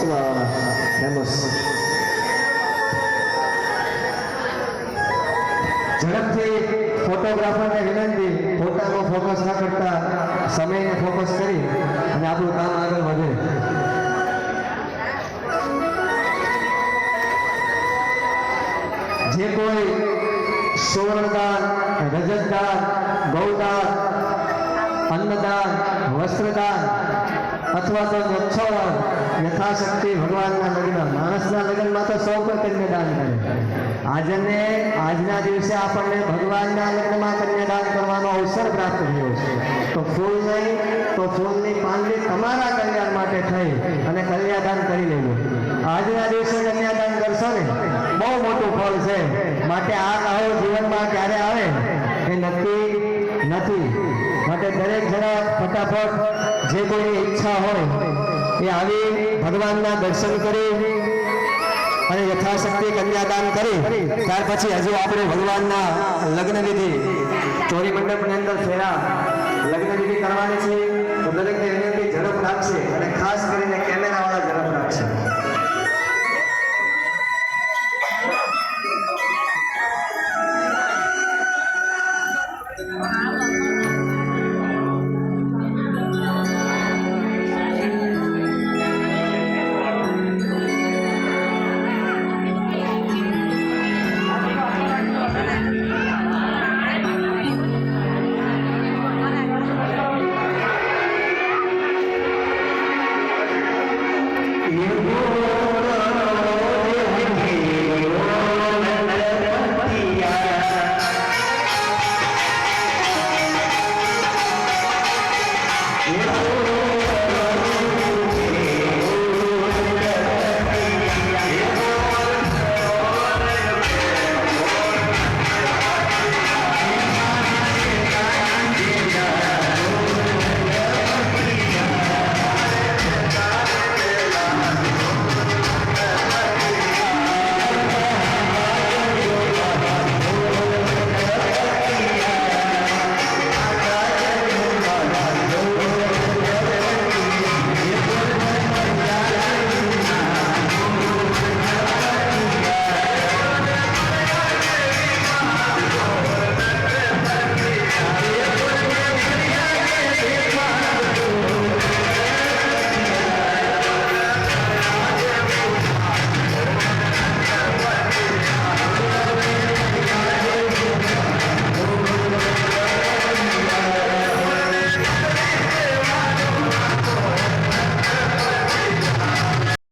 વસ્ત્રવાળા famous ઝડપથી ફોટોગ્રાફરને વિનંતી ફોટામાં ફોકસ ના કરતા સમયને ફોકસ કરી અને આપણું કામ આગળ વધે જે કોઈ સુવર્ણદાન રજતદાન ગૌદાન અન્નદાન વસ્ત્રદાન અથવા તો મોક્ષદાન યથાશક્તિ ભગવાનના લગ્ન માણસના લગ્નમાં તો સૌ કોઈ કન્યાદાન કરે. આજને, આજના દિવસે આપણને ભગવાનના લગ્નમાં કન્યાદાન કરવાનો અવસર પ્રાપ્ત થયો છે. તો ફૂલ નહીં, તો ફૂલની પાંદડી તમારા કલ્યાણ માટે થઈ અને કન્યાદાન કરી લેવું આજના દિવસે કન્યાદાન કરશો ને, બહુ મોટું ફળ છે. માટે આ કહો જીવનમાં ક્યારે આવે? એ નક્કી નથી. માટે દરેક જણા ફટાફટ જે કોઈની ઈચ્છા હોય, એ આવી, ભગવાનના દર્શન કરી અને યથાશક્તિ કન્યાદાન કરી. ત્યાર પછી હજુ આપણે ભગવાનના લગ્ન વિધિ, ચોરી મંડપની અંદર ફેરા લગ્ન વિધિ કરવાની છે. તો દરેકને વિનંતી ઝડપ રાખશે અને એ